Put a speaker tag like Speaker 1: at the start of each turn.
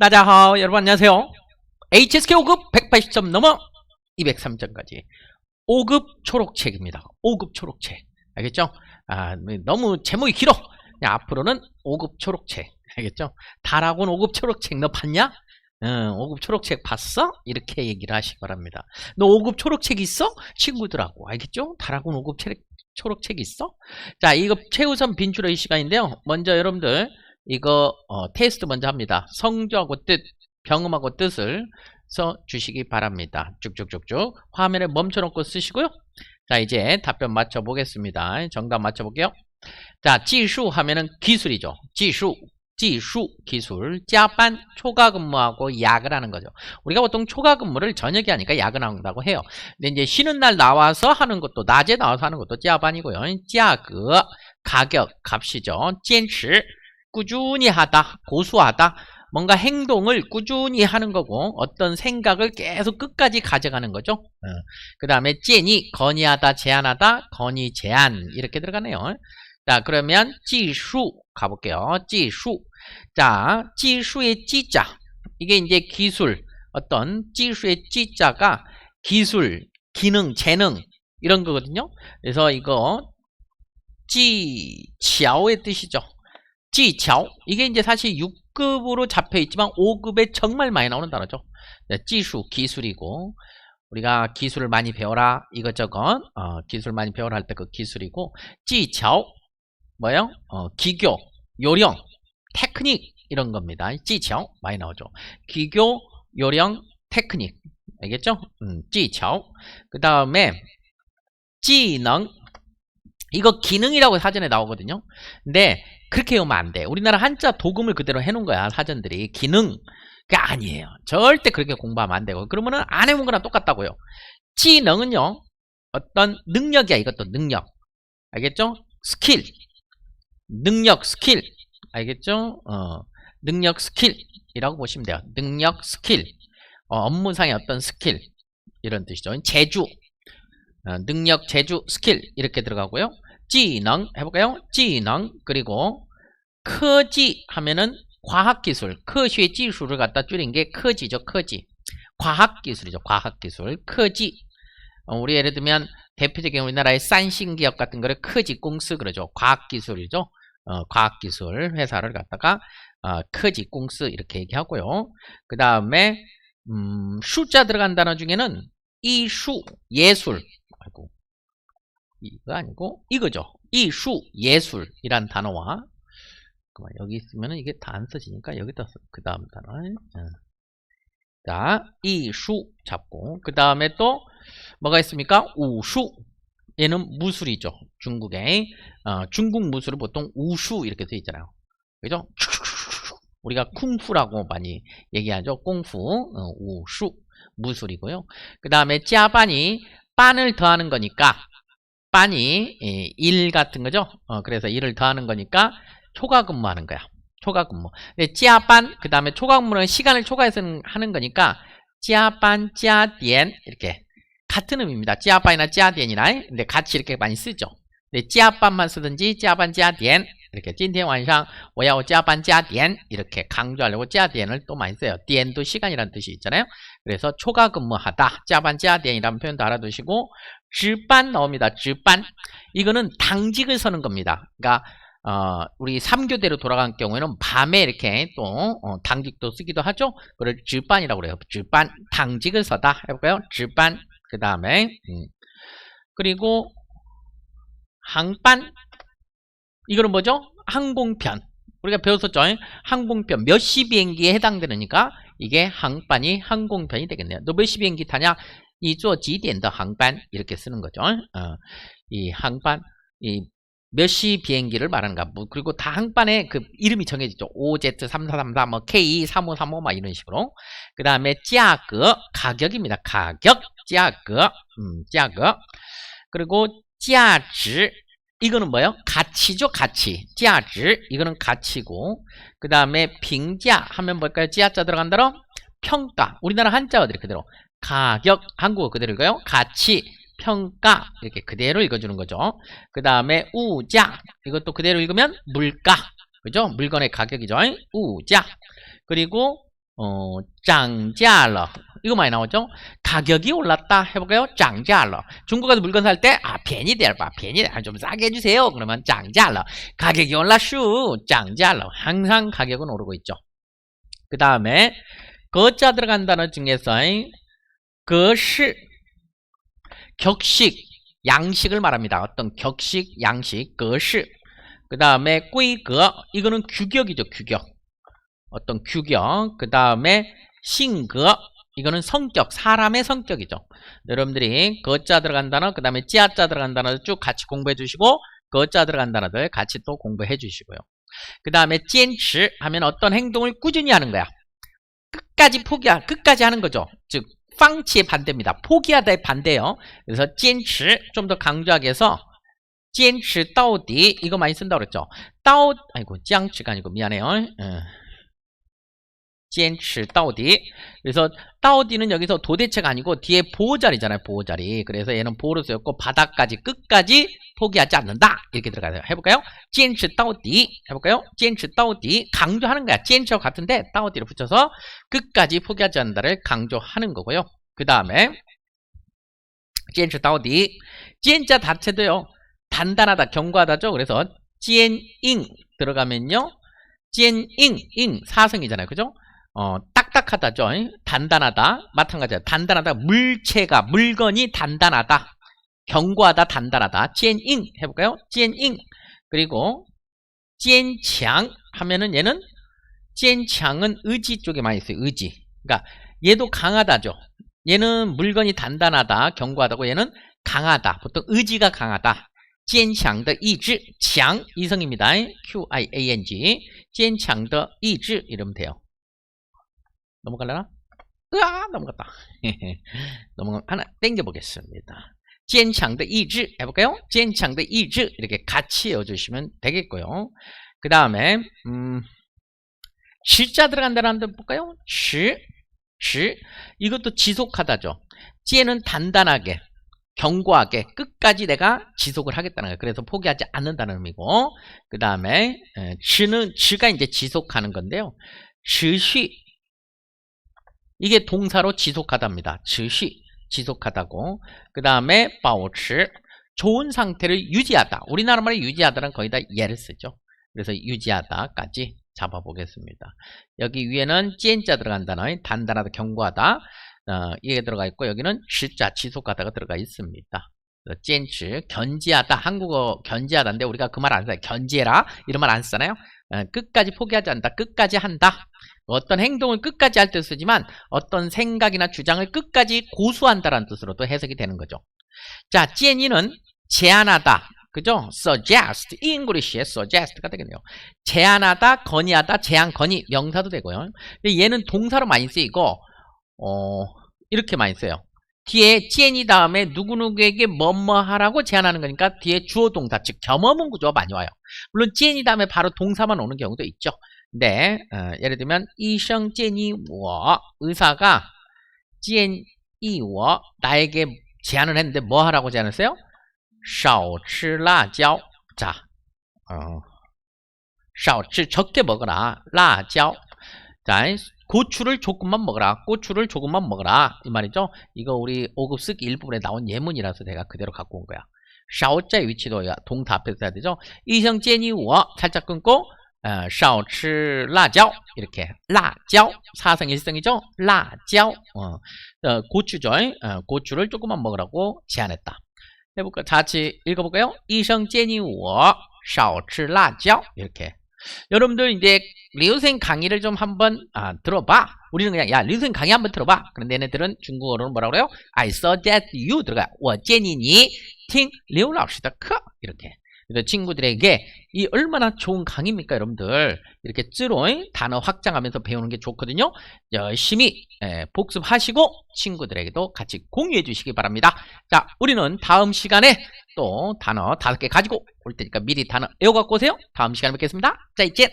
Speaker 1: 나자하오 여러분 안녕하세요 HSK 5급 180점 넘어 203점까지 5급 초록책입니다 5급 초록책 알겠죠? 아, 너무 제목이 길어 앞으로는 5급 초록책 알겠죠? 다락온 5급 초록책 너 봤냐? 응, 5급 초록책 봤어? 이렇게 얘기를 하시기 바랍니다 너 5급 초록책 있어? 친구들하고 알겠죠? 다락온 5급 초록책 있어? 자 이거 최우선 빈줄 의 시간인데요 먼저 여러분들 이거 어, 테스트 먼저 합니다. 성적하고 뜻, 경험하고 뜻을 써 주시기 바랍니다. 쭉쭉쭉쭉 화면에 멈춰놓고 쓰시고요. 자 이제 답변 맞춰보겠습니다. 정답 맞춰볼게요. 자 지수 하면은 기술이죠. 지수 지수 기술 짜반 초과 근무하고 야근하는 거죠. 우리가 보통 초과 근무를 저녁에 하니까 야근한다고 해요. 근데 이제 쉬는 날 나와서 하는 것도 낮에 나와서 하는 것도 짜반이고요. 짜그 가격 값이죠. 찐치 꾸준히 하다, 고수하다, 뭔가 행동을 꾸준히 하는 거고 어떤 생각을 계속 끝까지 가져가는 거죠. 어. 그 다음에 제니, 건의하다, 제안하다, 건의, 제안 이렇게 들어가네요. 자 그러면 지수 가볼게요. 지수 자 지수의 지자 이게 이제 기술 어떤 지수의 지자가 기술, 기능, 재능 이런 거거든요. 그래서 이거 지치아오의 뜻이죠. 지巧이게 이제 사실 6급으로 잡혀 있지만 5급에 정말 많이 나오는 단어죠. 네, 지수 기술이고 우리가 기술을 많이 배워라 이것저것 어, 기술 많이 배워라 할 때 그 기술이고 지巧뭐요? 어, 기교, 요령, 테크닉 이런 겁니다. 지巧많이 나오죠. 기교, 요령, 테크닉 알겠죠? 음, 지巧그 다음에 지능 이거 기능이라고 사전에 나오거든요. 근데 그렇게 외우면 안 돼. 우리나라 한자 도금을 그대로 해놓은 거야 사전들이 기능 그 아니에요. 절대 그렇게 공부하면 안 되고 그러면은 안 해본 거랑 똑같다고요. 지능은요 어떤 능력이야 이것도 능력 알겠죠? 스킬 능력 스킬 알겠죠? 어, 능력 스킬이라고 보시면 돼요. 능력 스킬 어, 업무상의 어떤 스킬 이런 뜻이죠. 제주 어, 능력 제주 스킬 이렇게 들어가고요. 지능 해볼까요? 지능 그리고 커지 하면은 과학기술 커시의 지수를 갖다 줄인 게 커지죠 커지. 과학기술이죠 과학기술. 커지. 어, 우리 예를 들면 대표적인 우리나라의 산신기업 같은 거를 커지 공스 그러죠. 과학기술이죠. 어, 과학기술 회사를 갖다가 어, 커지 공스 이렇게 얘기하고요. 그 다음에 음, 숫자 들어간 단어 중에는 이수 예술. 아이고. 이거 아니고 이거죠. 이수 예술이란 단어와 여기 있으면 이게 다 안 써지니까 여기다 그 다음 단어 자 이수 잡고 그 다음에 또 뭐가 있습니까? 우수 얘는 무술이죠. 중국의 어, 중국 무술을 보통 우수 이렇게 써 있잖아요. 그죠? 우리가 쿵푸라고 많이 얘기하죠. 꽁푸 어, 우수 무술이고요. 그 다음에 짜반이 빤을 더하는 거니까 빤이 예, 일 같은 거죠. 어, 그래서 일을 더하는 거니까 초과 근무하는 거야. 초과 근무. 짜반 그 다음에 초과 근무는 시간을 초과해서 하는 거니까 짜반 짜디엔 이렇게 같은 의미입니다. 짜반이나 짜디엔이나 근데 같이 이렇게 많이 쓰죠. 근데 짜반만 쓰든지 짜반 짜디엔 이렇게 今天晚上 我要 짜반 짜디엔 이렇게 강조하려고 짜디엔을 또 많이 써요. 디엔도 시간이라는 뜻이 있잖아요. 그래서 초과 근무하다 짜반 짜디엔이라는 표현도 알아두시고 즈반 나옵니다. 즈반 이거는 당직을 서는 겁니다. 그러니까 어, 우리 3교대로 돌아간 경우에는 밤에 이렇게 또 어, 당직도 쓰기도 하죠. 그걸 즈반이라고 그래요. 즈반 당직을 서다 해볼까요? 즈반 그 다음에 음. 그리고 항반 이거는 뭐죠? 항공편 우리가 배웠었죠? 항공편 몇 시 비행기에 해당되니까 이게 항반이 항공편이 되겠네요. 너 몇 시 비행기 타냐? 你坐几点的 항반 이렇게 쓰는 거죠. 어, 이 항반 이 몇 시 비행기를 말하는가 뭐, 그리고 다 항반에 그 이름이 정해지죠. OZ3434 뭐 K3535 막 이런 식으로 그 다음에 价格 가격입니다. 가격 价格 음, 价格 그리고 价值 이거는 뭐예요? 가치죠, 가치. 价值 이거는 가치고 그 다음에 빙자 하면 뭘까요? 지하자 들어간다로 평가. 우리나라 한자 어디 그대로 가격 한국어 그대로인가요? 가치 평가 이렇게 그대로 읽어주는 거죠. 그 다음에 우자 이것도 그대로 읽으면 물가 그죠? 물건의 가격이죠. 우자 그리고 어, 짱자러 이거 많이 나오죠? 가격이 올랐다 해볼까요? 짱자러 중국 가서 물건 살 때 아, 편이 대봐 편이 좀 싸게 해주세요. 그러면 짱자러 가격이 올라슈 짱자러 항상 가격은 오르고 있죠. 그 다음에 거자 들어간 단어 중에서 거시, 격식, 양식을 말합니다. 어떤 격식, 양식, 거시. 그 다음에,规格, 이거는 규격이죠, 규격. 어떤 규격, 그 다음에 싱거 이거는 성격, 사람의 성격이죠. 여러분들이 거자 들어간 단어, 그 다음에 찌아자 들어간 단어들 쭉 같이 공부해 주시고 거자 들어간 단어들 같이 또 공부해 주시고요. 그 다음에 찐치 하면 어떤 행동을 꾸준히 하는 거야. 끝까지 포기하, 끝까지 하는 거죠. 즉 방치의 반대입니다. 포기하다의 반대요. 그래서 찐치 좀 더 강조하게 해서 坚持 到底 이거 많이 쓴다고 그랬죠. 到 아이고 僵持가 아니고 미안해요. 어. 坚持 到底 그래서 到底는 여기서 도대체가 아니고 뒤에 보호자리잖아요 보호자리 그래서 얘는 보호로 쓰였고 바닥까지 끝까지 포기하지 않는다. 이렇게 들어가요. 해볼까요? 찐츠 따오디. 해볼까요? 찐츠 따오디. 강조하는 거야. 찐츠와 같은데 따오디를 붙여서 끝까지 포기하지 않는다를 강조하는 거고요. 그 다음에 찐츠 따오디. 찐자 자체도요. 단단하다, 견고하다죠. 그래서 찐잉 들어가면요. 찐잉, 잉 사성이잖아요. 그죠? 어, 딱딱하다죠. 단단하다. 마찬가지야. 단단하다. 물체가, 물건이 단단하다. 견고하다, 단단하다. 찐잉 해볼까요? 찐잉. 그리고 찐창 하면은 얘는 찐창은 의지 쪽에 많이 있어요. 의지. 그러니까 얘도 강하다죠. 얘는 물건이 단단하다, 견고하다고 얘는 강하다. 보통 의지가 강하다. 坚强的 意志, 强 이성입니다. Q-I-A-N-G. 坚强的 意志 이러면 돼요. 넘어갈려나? 으아 넘어갔다 넘어가 하나 땡겨보겠습니다 坚强的 意志 해볼까요? 坚强的 意志 이렇게 같이 외워주시면 되겠고요 그 다음에 음, 실자 들어간다는 데 볼까요? 시, 시 이것도 지속하다죠 찌는 단단하게 견고하게 끝까지 내가 지속을 하겠다는 거예요. 그래서 포기하지 않는다는 의미고 그 다음에 즈는 즈가 이제 지속하는 건데요. 즈시 이게 동사로 지속하답니다. 즉시 지속하다고. 그 다음에 保持 좋은 상태를 유지하다. 우리나라 말에 유지하다는 거의 다 예를 쓰죠. 그래서 유지하다까지 잡아보겠습니다. 여기 위에는 찐자 들어간다는 단단하다, 견고하다. 어, 이게 들어가 있고 여기는 실자 지속하다가 들어가 있습니다. 찐츠 견지하다 한국어 견지하다인데 우리가 그 말 안 써요. 견지해라 이런 말 안 쓰잖아요. 어, 끝까지 포기하지 않다. 끝까지 한다. 어떤 행동을 끝까지 할 때 쓰지만 어떤 생각이나 주장을 끝까지 고수한다라는 뜻으로도 해석이 되는 거죠. 자, 제니는 제안하다. 그죠? suggest, English의 suggest가 되겠네요. 제안하다, 건의하다, 제안, 건의, 명사도 되고요. 얘는 동사로 많이 쓰이고, 어, 이렇게 많이 써요. 뒤에 제니 다음에 누구누구에게 뭐뭐 하라고 제안하는 거니까 뒤에 주어 동사, 즉 겸허문 구조가 많이 와요. 물론 제니 다음에 바로 동사만 오는 경우도 있죠. 네, 어, 예를 들면 이성 제니 워 의사가 제니워 나에게 제안을 했는데 뭐 하라고 제안했어요? 少吃辣椒. 자, 어, 少吃 적게 먹어라. 辣椒. 자, 고추를 조금만 먹어라. 고추를 조금만 먹어라. 이 말이죠. 이거 우리 5급 쓰기 일부분에 나온 예문이라서 내가 그대로 갖고 온 거야. 少자의 위치도 동타 앞에서 해야 되죠. 이성 제니 워 살짝 끊고 少吃辣椒 어, 이렇게 辣椒 사성 일성이죠. 辣椒 어, 어, 고추죠. 어, 고추를 조금만 먹으라고 제안했다. 해볼까? 같이 읽어볼까요? 이성 제니 워 少吃辣椒 이렇게 여러분들 이제 리우생 강의를 좀 한번 아, 들어봐. 우리는 그냥 야 리우생 강의 한번 들어봐. 그런데 얘네들은 중국어로는 뭐라 그래요? I suggest you 들어가. 我建议你听刘老师的课 이렇게. 그래서 친구들에게 이 얼마나 좋은 강의입니까 여러분들? 이렇게 쯔로잉 단어 확장하면서 배우는 게 좋거든요. 열심히 예, 복습하시고 친구들에게도 같이 공유해 주시기 바랍니다. 자 우리는 다음 시간에 또 단어 다섯 개 가지고 올 테니까 미리 단어 외워갖고 오세요. 다음 시간에 뵙겠습니다. 자 이제